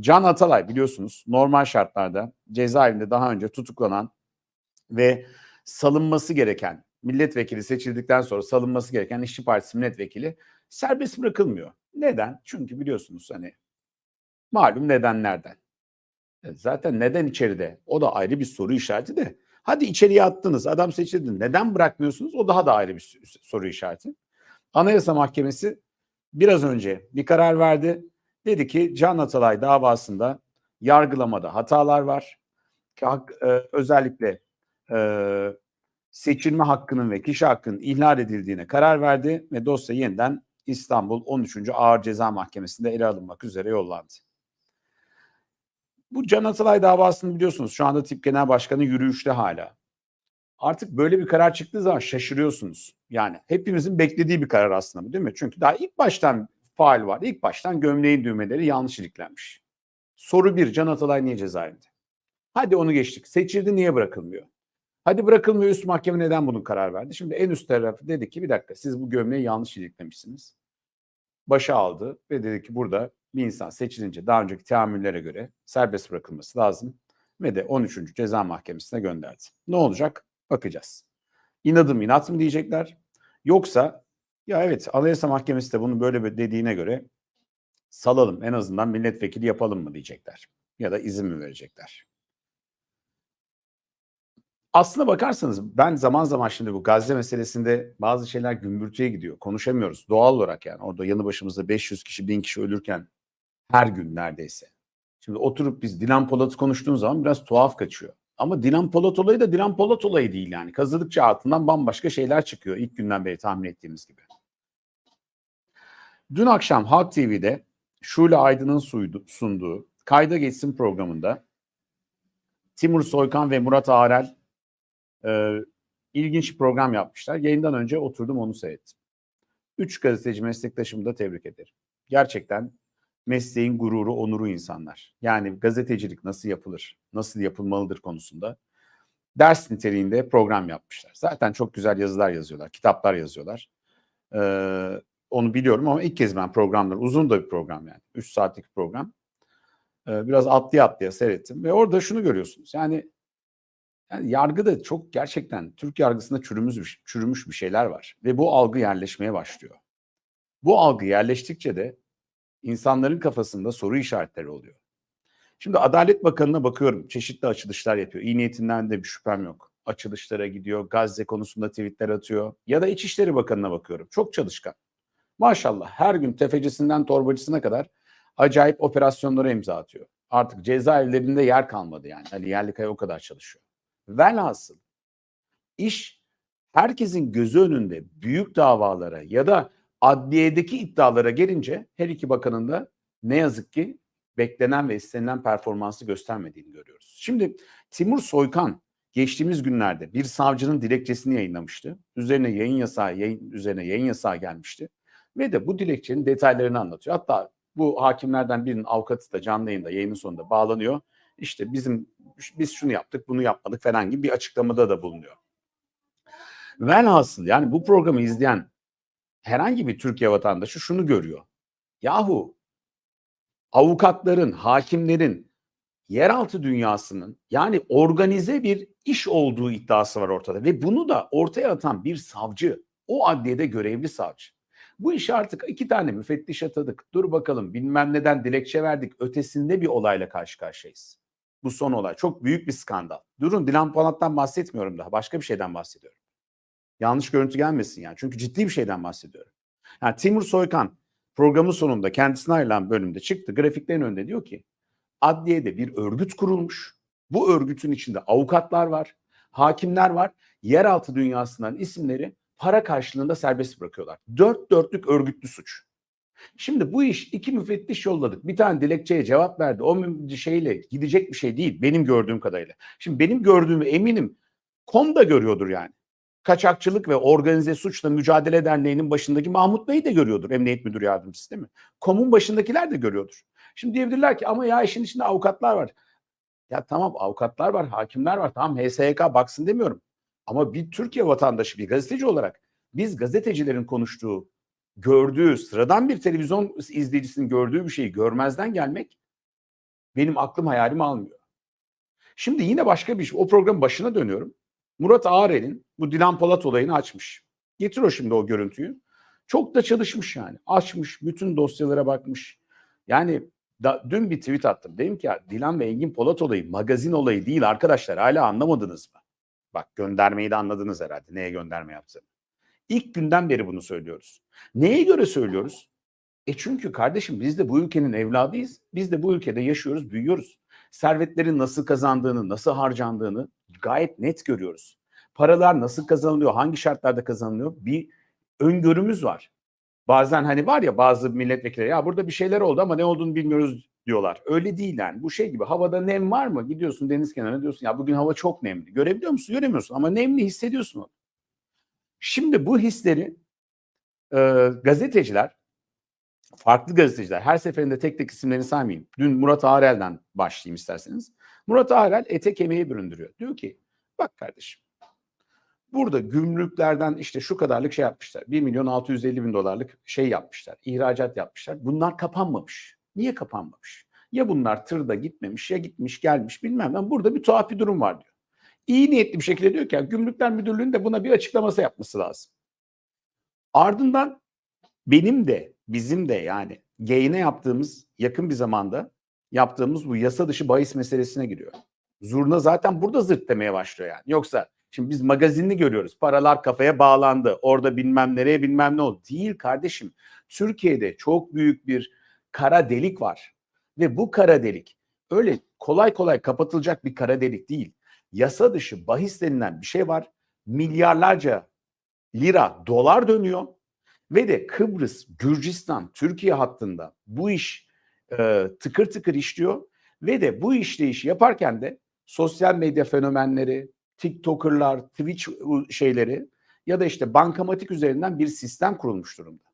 Can Atalay biliyorsunuz normal şartlarda cezaevinde daha önce tutuklanan ve salınması gereken milletvekili seçildikten sonra salınması gereken İşçi Partisi milletvekili serbest bırakılmıyor. Neden? Çünkü biliyorsunuz hani malum nedenlerden. E, Zaten neden içeride? O da ayrı bir soru işareti de. Hadi içeriye attınız, adam seçildi. Neden bırakmıyorsunuz? O daha da ayrı bir soru işareti. Anayasa Mahkemesi biraz önce bir karar verdi. Dedi ki Can Atalay davasında yargılamada hatalar var. Hak- e, özellikle e, seçilme hakkının ve kişi hakkının ihlal edildiğine karar verdi ve dosya yeniden İstanbul 13. Ağır Ceza Mahkemesi'nde ele alınmak üzere yollandı. Bu Can Atalay davasını biliyorsunuz şu anda tip genel başkanı yürüyüşte hala. Artık böyle bir karar çıktığı zaman şaşırıyorsunuz. Yani hepimizin beklediği bir karar aslında değil mi? Çünkü daha ilk baştan faal var. İlk baştan gömleğin düğmeleri yanlış iliklenmiş. Soru bir, Can Atalay niye cezaevinde? Hadi onu geçtik. Seçildi niye bırakılmıyor? Hadi bırakılmıyor üst mahkeme neden bunu karar verdi? Şimdi en üst tarafı dedi ki bir dakika siz bu gömleği yanlış iliklemişsiniz. Başa aldı ve dedi ki burada bir insan seçilince daha önceki teamüllere göre serbest bırakılması lazım ve de 13. Ceza Mahkemesi'ne gönderdi. Ne olacak? Bakacağız. İnadım inat mı diyecekler? Yoksa ya evet Anayasa Mahkemesi de bunu böyle dediğine göre salalım en azından milletvekili yapalım mı diyecekler. Ya da izin mi verecekler? Aslına bakarsanız ben zaman zaman şimdi bu Gazze meselesinde bazı şeyler gümbürtüye gidiyor. Konuşamıyoruz doğal olarak yani. Orada yanı başımızda 500 kişi, 1000 kişi ölürken her gün neredeyse. Şimdi oturup biz Dilan Polat'ı konuştuğumuz zaman biraz tuhaf kaçıyor. Ama Dilan Polat olayı da Dilan Polat olayı değil yani. Kazıdıkça altından bambaşka şeyler çıkıyor ilk günden beri tahmin ettiğimiz gibi. Dün akşam Halk TV'de Şule Aydın'ın sunduğu Kayda Geçsin programında Timur Soykan ve Murat Arel e, ilginç bir program yapmışlar. Yayından önce oturdum onu seyrettim. Üç gazeteci meslektaşımı da tebrik ederim. Gerçekten mesleğin gururu, onuru insanlar. Yani gazetecilik nasıl yapılır, nasıl yapılmalıdır konusunda ders niteliğinde program yapmışlar. Zaten çok güzel yazılar yazıyorlar, kitaplar yazıyorlar. Ee, onu biliyorum ama ilk kez ben programları, uzun da bir program yani. 3 saatlik program. Ee, biraz atlaya atlaya seyrettim ve orada şunu görüyorsunuz. Yani yani yargıda çok gerçekten Türk yargısında çürümüş, çürümüş bir şeyler var. Ve bu algı yerleşmeye başlıyor. Bu algı yerleştikçe de insanların kafasında soru işaretleri oluyor. Şimdi Adalet Bakanı'na bakıyorum. Çeşitli açılışlar yapıyor. İyi niyetinden de bir şüphem yok. Açılışlara gidiyor. Gazze konusunda tweetler atıyor. Ya da İçişleri Bakanı'na bakıyorum. Çok çalışkan. Maşallah her gün tefecisinden torbacısına kadar acayip operasyonlara imza atıyor. Artık cezaevlerinde yer kalmadı yani. Ali Yerlikaya o kadar çalışıyor. Velhasıl iş herkesin gözü önünde büyük davalara ya da adliyedeki iddialara gelince her iki bakanın da ne yazık ki beklenen ve istenilen performansı göstermediğini görüyoruz. Şimdi Timur Soykan geçtiğimiz günlerde bir savcının dilekçesini yayınlamıştı. Üzerine yayın yasağı yayın, üzerine yayın yasağı gelmişti ve de bu dilekçenin detaylarını anlatıyor. Hatta bu hakimlerden birinin avukatı da canlı yayında yayının sonunda bağlanıyor. İşte bizim biz şunu yaptık, bunu yapmadık falan gibi bir açıklamada da bulunuyor. Velhasıl yani bu programı izleyen herhangi bir Türkiye vatandaşı şunu görüyor. Yahu avukatların, hakimlerin yeraltı dünyasının yani organize bir iş olduğu iddiası var ortada ve bunu da ortaya atan bir savcı, o adliyede görevli savcı. Bu işi artık iki tane müfettiş atadık. Dur bakalım bilmem neden dilekçe verdik. Ötesinde bir olayla karşı karşıyayız. Bu son olay. Çok büyük bir skandal. Durun Dilan Polat'tan bahsetmiyorum daha. Başka bir şeyden bahsediyorum. Yanlış görüntü gelmesin yani. Çünkü ciddi bir şeyden bahsediyorum. Yani Timur Soykan programın sonunda kendisine ayrılan bölümde çıktı. Grafiklerin önünde diyor ki adliyede bir örgüt kurulmuş. Bu örgütün içinde avukatlar var, hakimler var. Yeraltı dünyasından isimleri para karşılığında serbest bırakıyorlar. Dört dörtlük örgütlü suç. Şimdi bu iş iki müfettiş yolladık. Bir tane dilekçeye cevap verdi. O şeyle gidecek bir şey değil benim gördüğüm kadarıyla. Şimdi benim gördüğümü eminim KOM da görüyordur yani. Kaçakçılık ve Organize Suçla Mücadele Derneği'nin başındaki Mahmut Bey de görüyordur. Emniyet Müdür Yardımcısı değil mi? KOM'un başındakiler de görüyordur. Şimdi diyebilirler ki ama ya işin içinde avukatlar var. Ya tamam avukatlar var, hakimler var. Tamam HSYK baksın demiyorum. Ama bir Türkiye vatandaşı, bir gazeteci olarak biz gazetecilerin konuştuğu, gördüğü, sıradan bir televizyon izleyicisinin gördüğü bir şeyi görmezden gelmek Benim aklım hayalim almıyor. Şimdi yine başka bir şey. O programın başına dönüyorum. Murat Ağrel'in bu Dilan Polat olayını açmış. Getir o şimdi o görüntüyü. Çok da çalışmış yani. Açmış, bütün dosyalara bakmış. Yani da, dün bir tweet attım. Dedim ki ya Dilan ve Engin Polat olayı magazin olayı değil arkadaşlar. Hala anlamadınız mı? Bak göndermeyi de anladınız herhalde. Neye gönderme yaptığını. İlk günden beri bunu söylüyoruz. Neye göre söylüyoruz? E çünkü kardeşim biz de bu ülkenin evladıyız. Biz de bu ülkede yaşıyoruz, büyüyoruz. Servetlerin nasıl kazandığını, nasıl harcandığını gayet net görüyoruz. Paralar nasıl kazanılıyor, hangi şartlarda kazanılıyor bir öngörümüz var. Bazen hani var ya bazı milletvekilleri ya burada bir şeyler oldu ama ne olduğunu bilmiyoruz diyorlar. Öyle değil yani. Bu şey gibi havada nem var mı? Gidiyorsun deniz kenarına diyorsun ya bugün hava çok nemli. Görebiliyor musun? Göremiyorsun ama nemli hissediyorsun onu. Şimdi bu hisleri e, gazeteciler, farklı gazeteciler, her seferinde tek tek isimlerini saymayayım. Dün Murat Ağrel'den başlayayım isterseniz. Murat Ağrel ete kemiğe büründürüyor. Diyor ki bak kardeşim burada gümrüklerden işte şu kadarlık şey yapmışlar. 1 milyon 650 bin dolarlık şey yapmışlar. ihracat yapmışlar. Bunlar kapanmamış. Niye kapanmamış? Ya bunlar tırda gitmemiş ya gitmiş gelmiş bilmem ben burada bir tuhaf bir durum var diyor. İyi niyetli bir şekilde diyor ki Gümrükler Müdürlüğü'nün de buna bir açıklaması yapması lazım. Ardından benim de bizim de yani geyine yaptığımız yakın bir zamanda yaptığımız bu yasa dışı bahis meselesine giriyor. Zurna zaten burada zırt demeye başlıyor yani. Yoksa şimdi biz magazinini görüyoruz. Paralar kafaya bağlandı. Orada bilmem nereye bilmem ne oldu. Değil kardeşim. Türkiye'de çok büyük bir kara delik var. Ve bu kara delik öyle kolay kolay kapatılacak bir kara delik değil. Yasa dışı bahis denilen bir şey var. Milyarlarca lira, dolar dönüyor ve de Kıbrıs, Gürcistan, Türkiye hattında bu iş e, tıkır tıkır işliyor ve de bu işleyişi yaparken de sosyal medya fenomenleri, TikToker'lar, Twitch şeyleri ya da işte bankamatik üzerinden bir sistem kurulmuş durumda.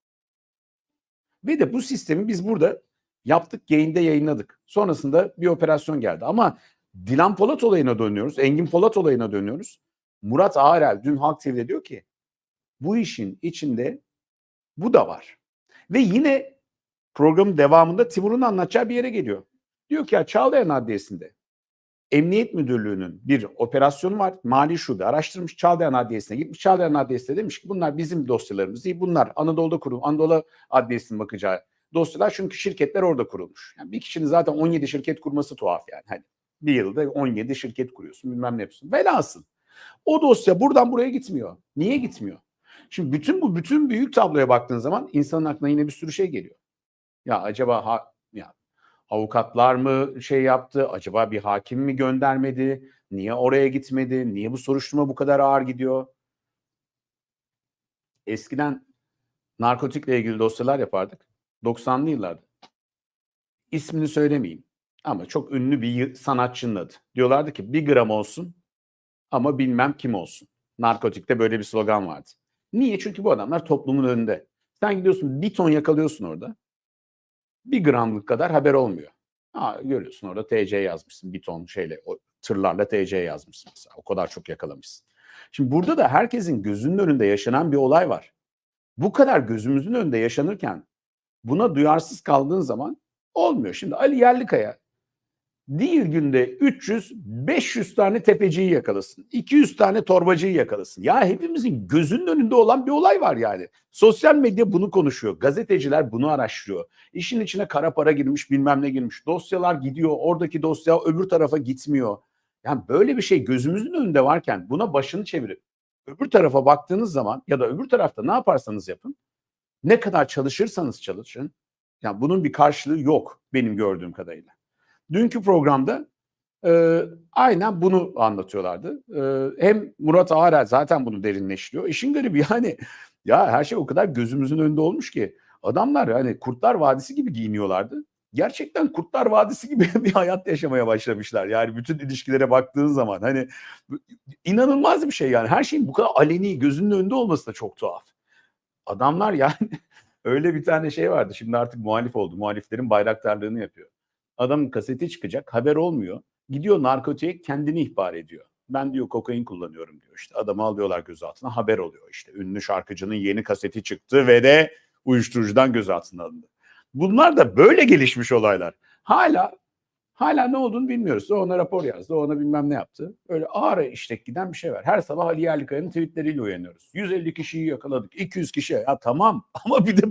Ve de bu sistemi biz burada yaptık, yayında yayınladık. Sonrasında bir operasyon geldi. Ama Dilan Polat olayına dönüyoruz, Engin Polat olayına dönüyoruz. Murat Ağrel dün Halk TV'de diyor ki bu işin içinde bu da var. Ve yine programın devamında Timur'un anlatacağı bir yere geliyor. Diyor ki ya Çağlayan Adliyesi'nde Emniyet Müdürlüğü'nün bir operasyonu var. Mali Şube araştırmış Çağlayan Adliyesi'ne gitmiş. Çağlayan Adliyesi'ne demiş ki bunlar bizim dosyalarımız değil. Bunlar Anadolu'da kurul, Anadolu Adliyesi'nin bakacağı dosyalar çünkü şirketler orada kurulmuş. Yani bir kişinin zaten 17 şirket kurması tuhaf yani. Hani bir yılda 17 şirket kuruyorsun bilmem ne yapıyorsun. Velhasıl o dosya buradan buraya gitmiyor. Niye gitmiyor? Şimdi bütün bu bütün büyük tabloya baktığın zaman insanın aklına yine bir sürü şey geliyor. Ya acaba ha, avukatlar mı şey yaptı? Acaba bir hakim mi göndermedi? Niye oraya gitmedi? Niye bu soruşturma bu kadar ağır gidiyor? Eskiden narkotikle ilgili dosyalar yapardık. 90'lı yıllarda. İsmini söylemeyeyim ama çok ünlü bir sanatçının adı. Diyorlardı ki bir gram olsun ama bilmem kim olsun. Narkotikte böyle bir slogan vardı. Niye? Çünkü bu adamlar toplumun önünde. Sen gidiyorsun bir ton yakalıyorsun orada. Bir gramlık kadar haber olmuyor. Ha, görüyorsun orada TC yazmışsın bir ton şeyle o tırlarla TC yazmışsın mesela. O kadar çok yakalamışsın. Şimdi burada da herkesin gözünün önünde yaşanan bir olay var. Bu kadar gözümüzün önünde yaşanırken buna duyarsız kaldığın zaman olmuyor. Şimdi Ali Yerlikaya değil günde 300 500 tane tepeciyi yakalasın. 200 tane torbacıyı yakalasın. Ya hepimizin gözünün önünde olan bir olay var yani. Sosyal medya bunu konuşuyor. Gazeteciler bunu araştırıyor. İşin içine kara para girmiş, bilmem ne girmiş. Dosyalar gidiyor. Oradaki dosya öbür tarafa gitmiyor. Yani böyle bir şey gözümüzün önünde varken buna başını çevirip öbür tarafa baktığınız zaman ya da öbür tarafta ne yaparsanız yapın ne kadar çalışırsanız çalışın yani bunun bir karşılığı yok benim gördüğüm kadarıyla. Dünkü programda e, aynen bunu anlatıyorlardı. E, hem Murat Ağarel zaten bunu derinleştiriyor. İşin garibi yani ya her şey o kadar gözümüzün önünde olmuş ki adamlar hani Kurtlar Vadisi gibi giyiniyorlardı. Gerçekten Kurtlar Vadisi gibi bir hayat yaşamaya başlamışlar. Yani bütün ilişkilere baktığın zaman hani inanılmaz bir şey yani. Her şeyin bu kadar aleni gözünün önünde olması da çok tuhaf. Adamlar yani öyle bir tane şey vardı. Şimdi artık muhalif oldu. Muhaliflerin bayraktarlığını yapıyor. Adamın kaseti çıkacak haber olmuyor. Gidiyor narkotiğe kendini ihbar ediyor. Ben diyor kokain kullanıyorum diyor işte. Adamı alıyorlar gözaltına haber oluyor işte. Ünlü şarkıcının yeni kaseti çıktı ve de uyuşturucudan gözaltına alındı. Bunlar da böyle gelişmiş olaylar. Hala Hala ne olduğunu bilmiyoruz. O ona rapor yazdı, o ona bilmem ne yaptı. Öyle ağır işlek giden bir şey var. Her sabah Ali Yerlikaya'nın tweetleriyle uyanıyoruz. 150 kişiyi yakaladık, 200 kişi. Ya tamam ama bir de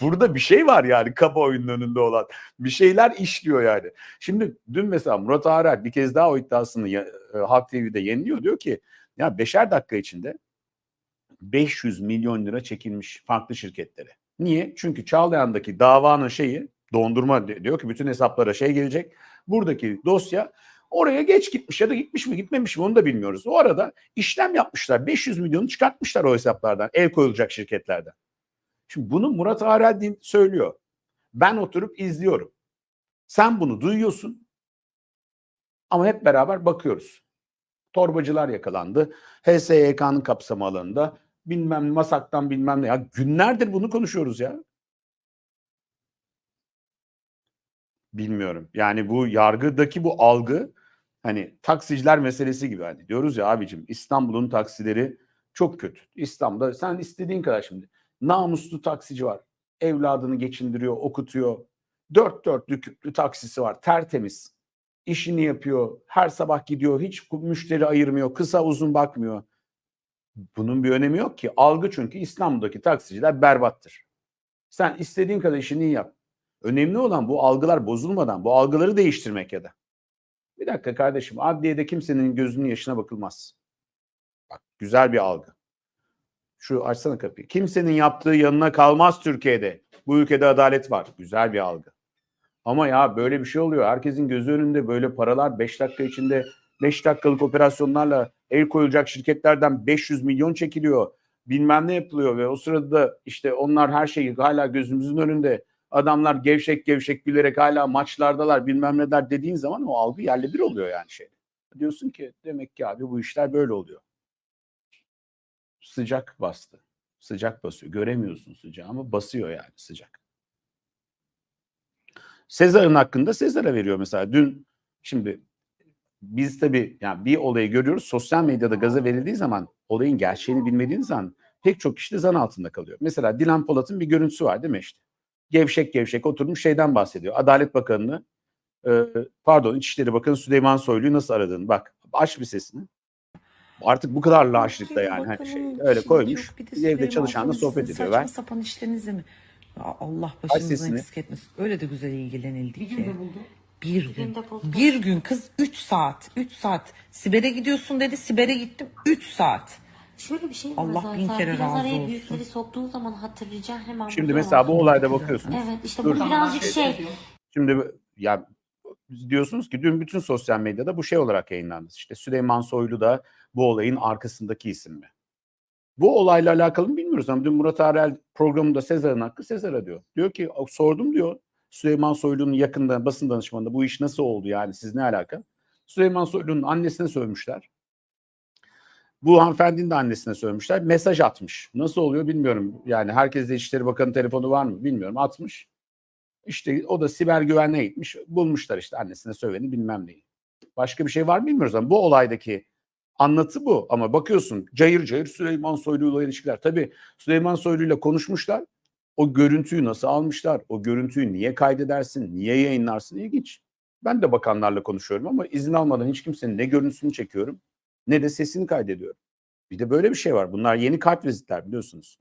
burada bir şey var yani kamuoyunun önünde olan. Bir şeyler işliyor yani. Şimdi dün mesela Murat Ağarak bir kez daha o iddiasını ya- e, Halk TV'de yeniliyor. Diyor ki ya beşer dakika içinde 500 milyon lira çekilmiş farklı şirketlere. Niye? Çünkü Çağlayan'daki davanın şeyi dondurma di- diyor ki bütün hesaplara şey gelecek. Buradaki dosya oraya geç gitmiş ya da gitmiş mi gitmemiş mi onu da bilmiyoruz. O arada işlem yapmışlar. 500 milyonu çıkartmışlar o hesaplardan. El koyulacak şirketlerden. Şimdi bunu Murat Arel din- söylüyor. Ben oturup izliyorum. Sen bunu duyuyorsun. Ama hep beraber bakıyoruz. Torbacılar yakalandı. HSYK'nın kapsam alanında bilmem masaktan bilmem ne. Ya günlerdir bunu konuşuyoruz ya. Bilmiyorum. Yani bu yargıdaki bu algı hani taksiciler meselesi gibi hani diyoruz ya abicim İstanbul'un taksileri çok kötü. İstanbul'da sen istediğin kadar şimdi namuslu taksici var. Evladını geçindiriyor, okutuyor. Dört dörtlük taksisi var. Tertemiz. İşini yapıyor. Her sabah gidiyor. Hiç müşteri ayırmıyor. Kısa uzun bakmıyor. Bunun bir önemi yok ki. Algı çünkü İstanbul'daki taksiciler berbattır. Sen istediğin kadar işini yap. Önemli olan bu algılar bozulmadan bu algıları değiştirmek ya da. Bir dakika kardeşim adliyede kimsenin gözünün yaşına bakılmaz. Bak güzel bir algı. Şu açsana kapıyı. Kimsenin yaptığı yanına kalmaz Türkiye'de. Bu ülkede adalet var. Güzel bir algı. Ama ya böyle bir şey oluyor. Herkesin gözü önünde böyle paralar 5 dakika içinde 5 dakikalık operasyonlarla el koyulacak şirketlerden 500 milyon çekiliyor. Bilmem ne yapılıyor ve o sırada da işte onlar her şeyi hala gözümüzün önünde. Adamlar gevşek gevşek gülerek hala maçlardalar bilmem neler dediğin zaman o algı yerle bir oluyor yani şey. Diyorsun ki demek ki abi bu işler böyle oluyor. Sıcak bastı. Sıcak basıyor. Göremiyorsun sıcağı ama basıyor yani sıcak. Sezar'ın hakkında Sezar'a veriyor mesela. Dün şimdi biz tabii yani bir olayı görüyoruz. Sosyal medyada gaza verildiği zaman olayın gerçeğini bilmediğiniz zaman pek çok kişi de zan altında kalıyor. Mesela Dilan Polat'ın bir görüntüsü var değil mi işte? Gevşek gevşek oturmuş şeyden bahsediyor. Adalet Bakanı'nı e, pardon İçişleri Bakanı Süleyman Soylu'yu nasıl aradığını. Bak aç bir sesini. Artık bu kadar laşlıkta yani her şey. Öyle koymuş. Evde çalışanla sohbet ediyor. Saçma Ben sapan işlerinizi mi? Ya Allah Aç başınızdan sesini. eksik etmesin. Öyle de güzel ilgilenildi Bir ki. günde buldu. Bir Bir gün. buldu. Bir gün kız 3 saat. 3 saat. Siber'e gidiyorsun dedi. Siber'e gittim 3 saat. Şöyle bir şey var Allah zaten. bin kere Biraz razı araya olsun. büyükleri soktuğun zaman hatırlayacaksın hemen. şimdi mesela bu olayda bakıyorsun. Evet işte Dur. bu birazcık şey. Şimdi ya diyorsunuz ki dün bütün sosyal medyada bu şey olarak yayınlandı. İşte Süleyman Soylu da bu olayın arkasındaki isim mi? Bu olayla alakalı mı bilmiyoruz ama dün Murat Arel programında Sezar'ın hakkı Sezar'a diyor. Diyor ki sordum diyor Süleyman Soylu'nun yakında basın danışmanında bu iş nasıl oldu yani siz ne alaka? Süleyman Soylu'nun annesine sövmüşler. Bu hanımefendinin de annesine sövmüşler. Mesaj atmış. Nasıl oluyor bilmiyorum. Yani herkeste İçişleri Bakanı telefonu var mı bilmiyorum. Atmış. İşte o da siber güvenliğe gitmiş. Bulmuşlar işte annesine söveni bilmem neyi. Başka bir şey var mı bilmiyoruz ama bu olaydaki anlatı bu. Ama bakıyorsun cayır cayır Süleyman Soylu'yla ilişkiler. Tabii Süleyman Soylu'yla konuşmuşlar. O görüntüyü nasıl almışlar? O görüntüyü niye kaydedersin? Niye yayınlarsın? İlginç. Ben de bakanlarla konuşuyorum ama izin almadan hiç kimsenin ne görüntüsünü çekiyorum ne de sesini kaydediyorum. Bir de böyle bir şey var. Bunlar yeni kart vizitler biliyorsunuz.